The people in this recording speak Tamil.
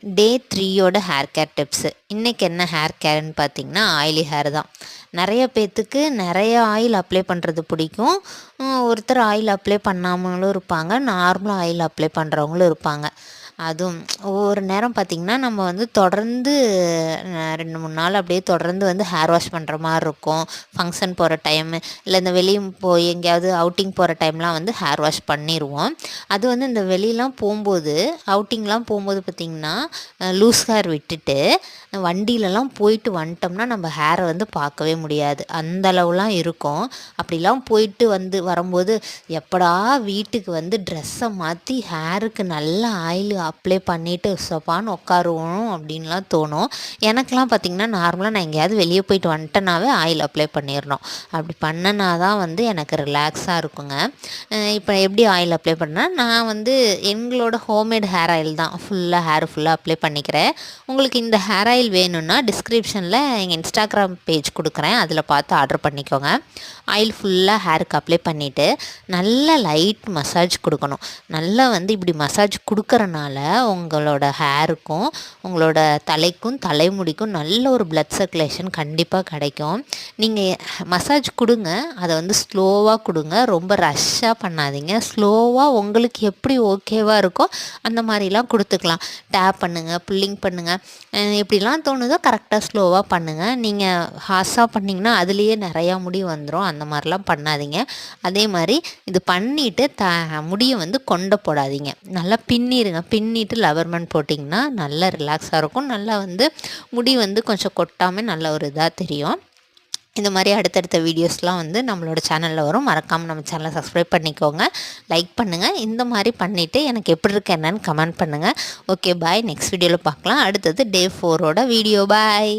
டே த்ரீயோட ஹேர் கேர் டிப்ஸு இன்றைக்கி என்ன ஹேர் கேர்னு பார்த்தீங்கன்னா ஆயிலி ஹேர் தான். நிறைய பேர்த்துக்கு நிறைய ஆயில் அப்ளை பண்ணுறது பிடிக்கும். ஒருத்தர் ஆயில் அப்ளை பண்ணாமலும் இருப்பாங்க. நார்மலாக ஆயில் அப்ளை பண்ணுறவங்களும் இருப்பாங்க. அதுவும் ஒவ்வொரு நேரம் பார்த்திங்கன்னா நம்ம வந்து தொடர்ந்து ரெண்டு மூணு நாள் அப்படியே தொடர்ந்து வந்து ஹேர் வாஷ் பண்ணுற மாதிரி இருக்கும். ஃபங்க்ஷன் போகிற டைமு இல்லை இந்த வெளியே போய் எங்கேயாவது அவுட்டிங் போகிற டைம்லாம் வந்து ஹேர் வாஷ் பண்ணிடுவோம் அது வந்து இந்த வெளியெலாம் போகும்போது அவுட்டிங்லாம் போகும்போது பார்த்திங்கன்னா லூஸ் ஹேர் விட்டுட்டு வண்டியிலலாம் போயிட்டு வந்துட்டோம்னா நம்ம ஹேரை வந்து பார்க்கவே முடியாது. அந்த அளவுலாம் இருக்கும். அப்படிலாம் போயிட்டு வந்து வரும்போது எப்படா வீட்டுக்கு வந்து ட்ரெஸ்ஸை மாற்றி ஹேருக்கு நல்ல ஆயில் அப்ளை பண்ணிவிட்டு சொப்பான்னு உட்காருவோம் அப்படின்லாம் தோணும். எனக்கெலாம் பார்த்திங்கன்னா நார்மலாக நான் எங்கேயாவது வெளியே போயிட்டு வந்துட்டேனாவே ஆயில் அப்ளை பண்ணிடணும் அப்படி பண்ணனா தான் வந்து எனக்கு ரிலாக்ஸாக இருக்குங்க. இப்போ எப்படி ஆயில் அப்ளை பண்ணால் நான் வந்து எங்களோட ஹோம்மேட் ஹேர் ஆயில் தான். ஃபுல்லாக ஹேர் ஃபுல்லாக அப்ளை பண்ணிக்கிறேன். உங்களுக்கு இந்த ஹேர் ஆயில் வேணும்னா டிஸ்கிரிப்ஷனில் எங்கள் இன்ஸ்டாகிராம் பேஜ் கொடுக்குறேன். அதில் பார்த்து ஆர்டர் பண்ணிக்கோங்க. ஆயில் ஃபுல்லாக ஹேருக்கு அப்ளை பண்ணிவிட்டு நல்லா லைட் மசாஜ் கொடுக்கணும். நல்லா வந்து இப்படி மசாஜ் கொடுக்குறனால உங்களோட ஹேருக்கும் உங்களோட தலைக்கும் தலைமுடிக்கும் நல்ல ஒரு பிளட் சர்க்குலேஷன் கண்டிப்பாக கிடைக்கும். நீங்கள் மசாஜ் கொடுங்க அதை வந்து ஸ்லோவாக கொடுங்க ரொம்ப ரஷ்ஷாக பண்ணாதீங்க. ஸ்லோவாக உங்களுக்கு எப்படி ஓகேவாக இருக்கோ அந்த மாதிரிலாம் கொடுத்துக்கலாம். டேப் பண்ணுங்கள் புல்லிங் பண்ணுங்கள் எப்படிலாம் தோணுதோ கரெக்டாக ஸ்லோவாக பண்ணுங்கள் நீங்கள் ஹாஸாக பண்ணிங்கன்னா அதுலேயே நிறையா முடி வந்துடும் அந்த மாதிரிலாம் பண்ணாதீங்க. அதே மாதிரி இது பண்ணிவிட்டு த முடியை வந்து கொண்ட போடாதீங்க. நல்லா பின்னிருங்க பின்னிட்டு லவர்மன் போட்டிங்கன்னா நல்லா ரிலாக்ஸாக இருக்கும். நல்லா வந்து முடி வந்து கொஞ்சம் கொட்டாமல் நல்ல ஒரு இதாக தெரியும். இந்த மாதிரி அடுத்தடுத்த வீடியோஸ்லாம் வந்து நம்மளோட சேனலில் வரும். மறக்காமல் நம்ம சேனலை சப்ஸ்கிரைப் பண்ணிக்கோங்க. லைக் பண்ணுங்கள் இந்த மாதிரி பண்ணிவிட்டு எனக்கு எப்படி இருக்கு என்னன்னு கமெண்ட் பண்ணுங்கள் ஓகே பாய் நெக்ஸ்ட் வீடியோவில் பார்க்கலாம். அடுத்தது டே ஃபோரோட வீடியோ பாய்